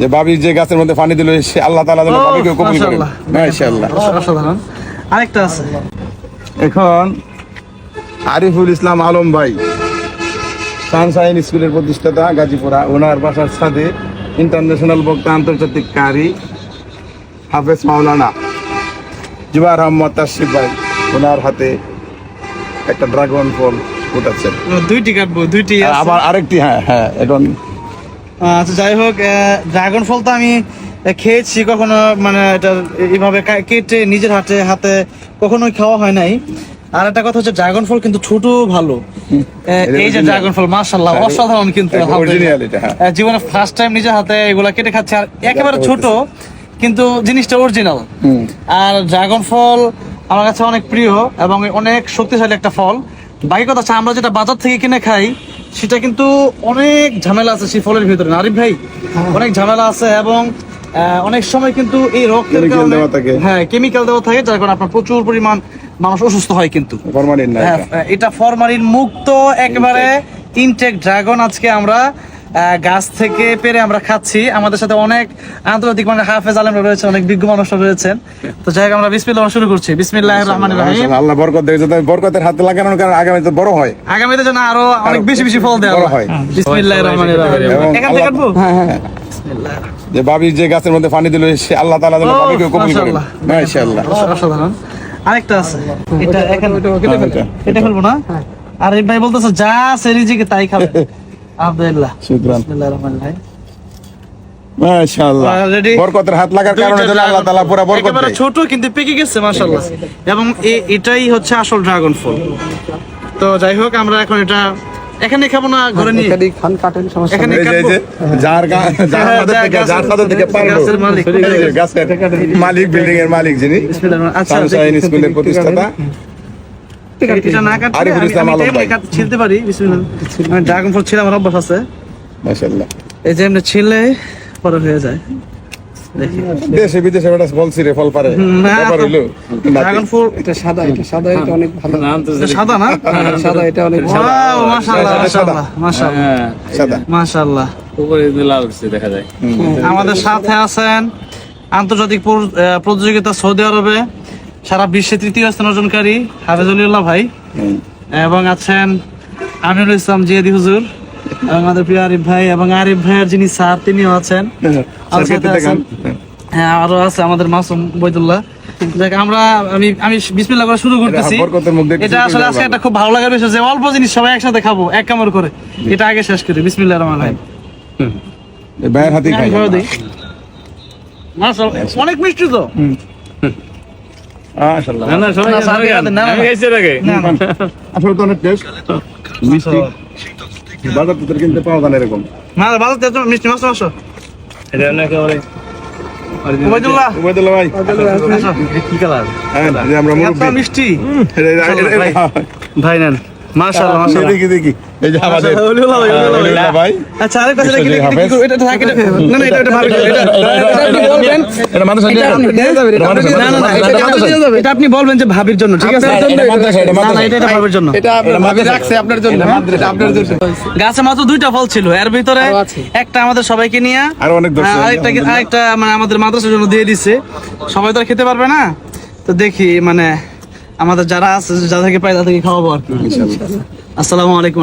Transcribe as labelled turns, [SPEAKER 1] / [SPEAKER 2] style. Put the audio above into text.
[SPEAKER 1] যে বাবি যে গাছের মধ্যে পানি দিল সে আল্লাহ তাআলা যেন বাবিকে কবুল করেন
[SPEAKER 2] মাশাআল্লাহ।
[SPEAKER 1] মাশাআল্লাহ।
[SPEAKER 2] অসাধারণ। আরেকটা আছে।
[SPEAKER 1] এখন আরিফুল ইসলাম আলম ভাই সানশাইন স্কুলের প্রতিষ্ঠাতা গাজীপুরা। ওনার বাসার সাথে ইন্টারন্যাশনাল বক্তা আন্তর্জাতিক কারি হাফেজ মাওলানা জুবার আহমদ তাসিফ ভাই ওনার হাতে একটা ড্রাগন ফল। উঠাচ্ছেন
[SPEAKER 2] দুইটি কাটবো দুইটি
[SPEAKER 1] আবার আরেকটি হ্যাঁ হ্যাঁ এখন
[SPEAKER 2] আচ্ছা যাই হোক ড্রাগন ফল তো আমি খেয়েছি কখনো মানে এটা এইভাবে কেটে নিজের হাতে হাতে কখনোই খাওয়া হয় নাই। আর একটা কথা হচ্ছে ড্রাগন ফল কিন্তু ছোট ভালো। এই যে ড্রাগন ফল মাশাল্লাহ
[SPEAKER 1] হ্যাঁ,
[SPEAKER 2] অসাধারণ কিন্তু
[SPEAKER 1] হ্যাঁ।
[SPEAKER 2] জীবনে ফার্স্ট টাইম নিজের হাতে এগুলা কেটে খাচ্ছে আর একেবারে ছোট কিন্তু জিনিসটা অরিজিনাল আর ড্রাগন ফল আমার কাছে অনেক প্রিয় এবং অনেক শক্তিশালী একটা ফল বাকি কথা আমরা যেটা বাজার থেকে কিনে খাই সেটা কিন্তু অনেক ঝামেলা আছে সেই ফলের ভিতরে। আরিফ ভাই? অনেক ঝামেলা আছে এবং অনেক সময় কিন্তু এই রক্তের কারণে। হ্যাঁ কেমিক্যাল দেওয়া থাকে যার কারণে আপনার প্রচুর পরিমাণ মানুষ অসুস্থ হয় কিন্তু।
[SPEAKER 1] ফরমালিন না
[SPEAKER 2] হ্যাঁ,
[SPEAKER 1] এটা।
[SPEAKER 2] ফরমালিন মুক্ত একবারে ইনটেক ড্রাগন আজকে আমরা গাছ থেকে পেরে আমরা খাচ্ছি। আমাদের সাথে অনেক আন্তর্জাতিক মানে হাফেজ আলমরা রয়েছে অনেক বিজ্ঞ মানুষরা রয়েছেন। তো যাই হোক আমরা বিসমিল্লাহ শুরু করছি। বিসমিল্লাহ রহমান রহিম।
[SPEAKER 1] আল্লাহ বরকত দেয়। যাতে বরকতের হাতে লাগানোর কারণে আগামীতে বড় হয়।
[SPEAKER 2] আগামীতে যেন আরও অনেক বেশি বেশি ফল দেওয়া
[SPEAKER 1] বড় হয়।
[SPEAKER 2] বিসমিল্লাহ রহমান রহিম। এখান থেকে কাটবো?
[SPEAKER 1] হ্যাঁ হ্যাঁ। যে বাবি যে গাছের মধ্যে পানি দিল সে আল্লাহ তাআলা যেন বাবিকে কবুল করেন
[SPEAKER 2] মাশাআল্লাহ।
[SPEAKER 1] মাশাআল্লাহ।
[SPEAKER 2] অসাধারণ। আরেকটা আছে। এটা এখানে
[SPEAKER 1] হ্যাঁ, এটা।
[SPEAKER 2] ফেলব না? আর এই ভাই বলতেছে যা সেরিজিকে তাই খাবে। আলহামদুলিল্লাহ।
[SPEAKER 1] শুকরান।
[SPEAKER 2] বিসমিল্লাহির রহমানির রহিম।
[SPEAKER 1] মাশাআল্লাহ। বরকতের হাত লাগার কারণে আল্লাহ তাআলা পুরো বরকত দেয়।
[SPEAKER 2] ছোট কিন্তু পেকে গেছে মাশাআল্লাহ। এবং এটাই হচ্ছে আসল ড্রাগন ফল। তো যাই হোক আমরা এখন এটা এখানে খাব না ঘরে নিয়ে?
[SPEAKER 3] এখানেই খান কাটেন সমস্যা
[SPEAKER 2] এখানে
[SPEAKER 1] যে- যার যার
[SPEAKER 2] হ্যাঁ,
[SPEAKER 1] থেকে
[SPEAKER 2] গাছের-
[SPEAKER 1] যার সাথে থেকে পারল
[SPEAKER 2] মালিক।
[SPEAKER 1] বিল্ডিং এর মালিক যিনি।
[SPEAKER 2] আচ্ছা
[SPEAKER 1] স্কুলের প্রতিষ্ঠাতা।
[SPEAKER 2] এটা না কাটলে আমি আমি
[SPEAKER 1] আলম
[SPEAKER 2] এমনি
[SPEAKER 1] ভাই।
[SPEAKER 2] কাট- ছিলতে পারি বিসমিল্লাহ। আমি ড্রাগন ফল ছিলাম আমার অভ্যাস আছে।
[SPEAKER 1] মাশাআল্লাহ।
[SPEAKER 2] এই যে এমনি ছিলে পরে হয়ে যায়।
[SPEAKER 1] দেশে বিদেশে বেটা বলছি রে ফল পারে। ব্যাপার হইল
[SPEAKER 2] ড্রাগন ফল
[SPEAKER 3] এটা সাদা এটা সাদা এটা অনেক ভালো।
[SPEAKER 2] সাদা না?
[SPEAKER 3] সাদা এটা অনেক
[SPEAKER 2] ওয়াও মাশাআল্লাহ
[SPEAKER 1] সাদা, সাদা।
[SPEAKER 2] মাশাআল্লাহ মাশাআল্লাহ।
[SPEAKER 1] সাদা।
[SPEAKER 2] মাশাআল্লাহ।
[SPEAKER 4] উপরে লাল উঠছে দেখা যায়।
[SPEAKER 2] আমাদের সাথে আছেন আন্তর্জাতিক আহ, প্রতিযোগিতা সৌদি আরবে। সারা বিশ্বে তৃতীয় স্থান অর্জনকারী হাফেজুল্লাহ ভাই। এবং আছেন আমিরুল ইসলাম জিয়াদি হুজুর আমাদের প্রিয় আরিফ ভাই এবং আরিফ ভাইয়ের যিনি স্যার তিনিও আছেন।
[SPEAKER 1] দেখান।
[SPEAKER 2] আছেন- হ্যাঁ। আরও আছে আমাদের মাসুম বৈদুল্লাহ। দেখ আমরা আমি আমি বিসমিল্লাহ করে শুরু করতেছি।
[SPEAKER 1] এটা
[SPEAKER 2] আসলে আজকে একটা খুব ভালো লাগার বিষয় যে অল্প জিনিস সবাই একসাথে খাব এক কামড় করে। এটা আগে শেষ করি। বিসমিল্লাহ রহমান রহিম।
[SPEAKER 1] এই ভাইয়ের খাই।
[SPEAKER 2] আমি করে দিই। মাশাআল্লাহ, অনেক মিষ্টি তো।
[SPEAKER 1] আসলে তো অনেক টেস্ট মিষ্টি। বাজার থেকে কিনতে পাওয়া যায় না এরকম।
[SPEAKER 2] বাজার মিষ্টি মাছ
[SPEAKER 4] এটা কি কালার?
[SPEAKER 1] আমরা
[SPEAKER 2] মিষ্টি। ভাই নেন। মাশাআল্লাহ মাশাআল্লাহ।
[SPEAKER 1] দেখি দেখি। এই যে আমাদের
[SPEAKER 2] ভাই, ওলিউল্লাহ ভাই।
[SPEAKER 1] ওলিউল্লাহ ভাই।
[SPEAKER 2] আচ্ছা আরেকটা সেটা কি
[SPEAKER 1] এটা
[SPEAKER 2] এটা কি
[SPEAKER 1] হাফেজ।
[SPEAKER 2] করব? এটা থাকে না না এটা এটা ভাবি এটা এটা আপনি বলবেন।
[SPEAKER 1] এটা মাদ্রাসা নিয়ে যাও। এটা মাদ্রাসা,
[SPEAKER 2] না না না এটা- এটা আপনি- বলবেন যে ভাবির জন্য ঠিক আছে?
[SPEAKER 1] এটা মাদ্রাসা, এটা
[SPEAKER 2] না না এটা এটা ভাবির জন্য।
[SPEAKER 3] এটা ভাবি রাখছে আপনার জন্য। আপনার জন্য।
[SPEAKER 2] গাছে মাত্র দুইটা ফল ছিল এর ভিতরে একটা আমাদের সবাইকে নিয়ে
[SPEAKER 1] আরও অনেক দর্শক
[SPEAKER 2] আরেকটা আরেকটা মানে আমাদের মাদ্রাসার জন্য দিয়ে দিছে। সবাই তো আর খেতে পারবে না? তো দেখি মানে আমাদের যারা আছে যাদেরকে পাই তাদেরকে খাওয়াবো আর কি। আসসালামু আলাইকুম।